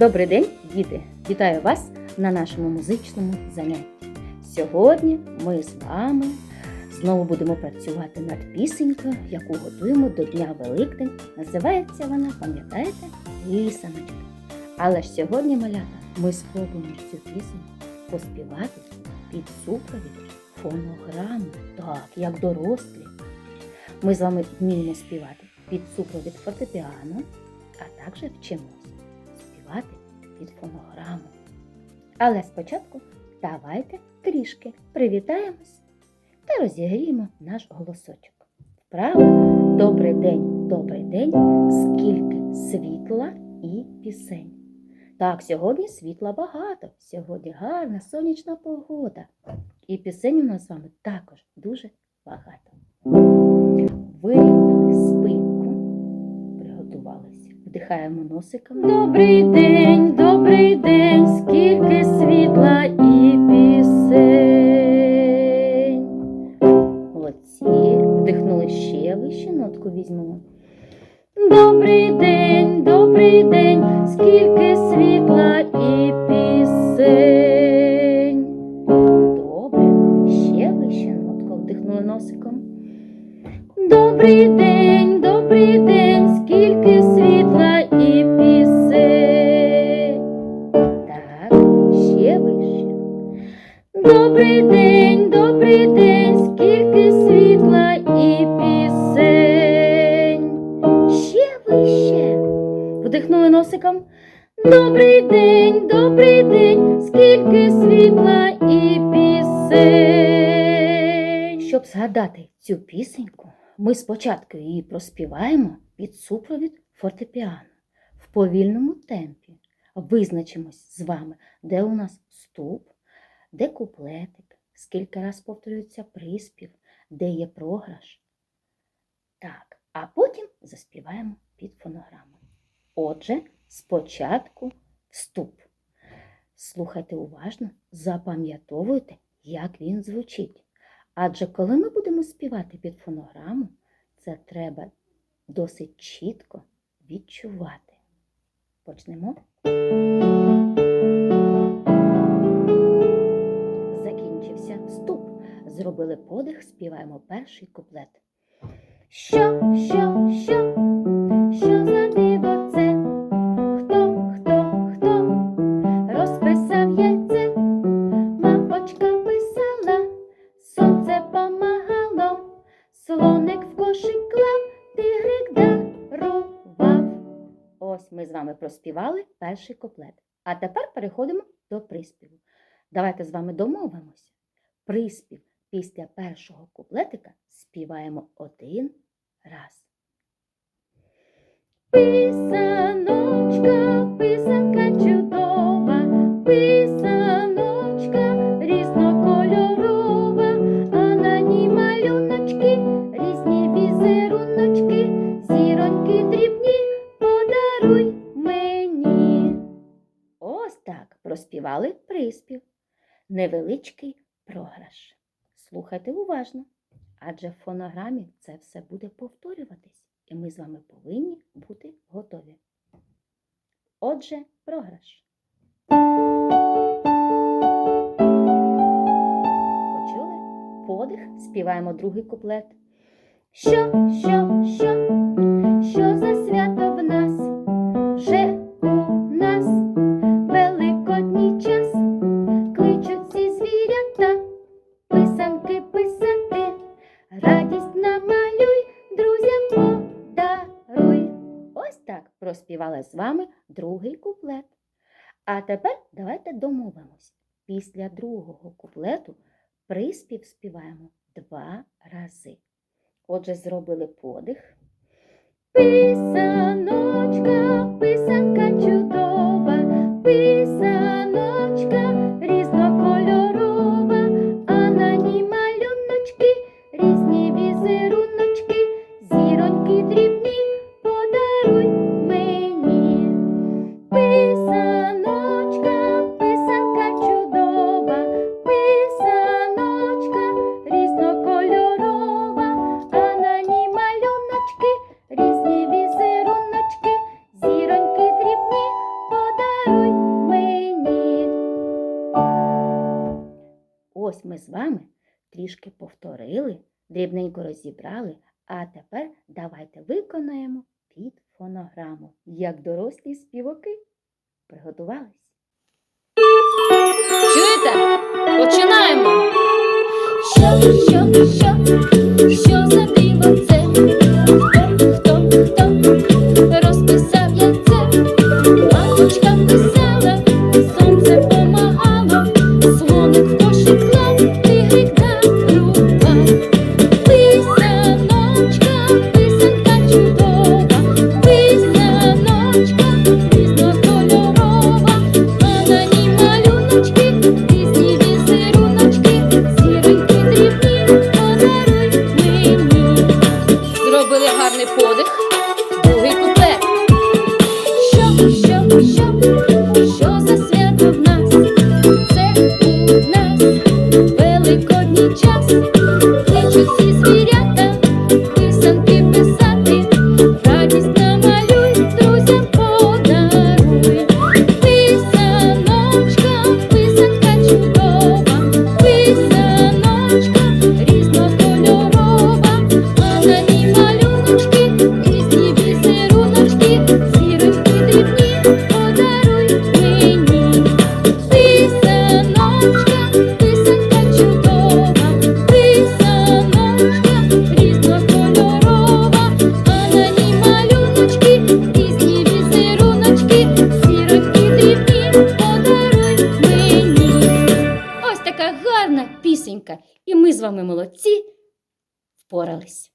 Добрий день, діти! Вітаю вас на нашому музичному занятті. Сьогодні ми з вами знову будемо працювати над пісенькою, яку готуємо до Дня Великдень. Називається вона, пам'ятаєте, лісаночка. Але ж сьогодні, малята, ми спробуємо цю пісеньку поспівати під супровід фонограми, так, як дорослі. Ми з вами вміємо співати під супровід фортепіано, а також вчимося співати під фонограму. Але спочатку давайте трішки привітаємось та розігріємо наш голосочок. Вправо добрий день, добрий день, скільки світла і пісень. Так, сьогодні світла багато, сьогодні гарна сонячна погода. І пісень у нас з вами також дуже багато. Вдихаємо носиком. Добрий день, добрий день, скільки світла і пісень. Молодці. Вдихнули ще вище нотку візьмемо. Добрий день, добрий день, скільки світла і пісень. Добре, ще вище нотку вдихнули носиком. Добрий день, добрий день, Добрий день, добрий день, скільки світла і пісень. Ще вище. Вдихнули носиком. Добрий день, добрий день, скільки світла і пісень. Щоб згадати цю пісеньку, ми спочатку її проспіваємо під супровід фортепіано в повільному темпі. Визначимось з вами, де у нас ступ, де куплетик, скільки раз повторюється приспів, де є програш. Так, а потім заспіваємо під фонограму. Отже, спочатку вступ. Слухайте уважно, запам'ятовуйте, як він звучить. Адже коли ми будемо співати під фонограму, це треба досить чітко відчувати. Почнемо. Зробили подих, співаємо перший куплет. Що, що, що, що за диво це? Хто, хто, хто розписав яйце? Мапочка писала, сонце помагало, слоник в кошик клав, тигрик дарував. Ось ми з вами проспівали перший куплет. А тепер переходимо до приспіву. Давайте з вами домовимося. Приспів після першого куплетика співаємо один раз. Писаночка, писанка чудова, писаночка різнокольорова, а на ній малюночки, різні візеруночки, зіроньки дрібні, подаруй мені. Ось так проспівали приспів. Невеличкий програш. Слухайте уважно, адже в фонограмі це все буде повторюватись, і ми з вами повинні бути готові. Отже, програш. Почули? Подих, співаємо другий куплет. Що, що, що, так з вами другий куплет. А тепер давайте домовимось. Після другого куплету приспів співаємо два рази. Отже, зробили подих. Писаночка, трішки повторили, дрібненько розібрали, а тепер давайте виконаємо під фонограму, як дорослі співаки. Приготувались. Чуєте? Починаємо! Що, що, що? вами молодці впорались.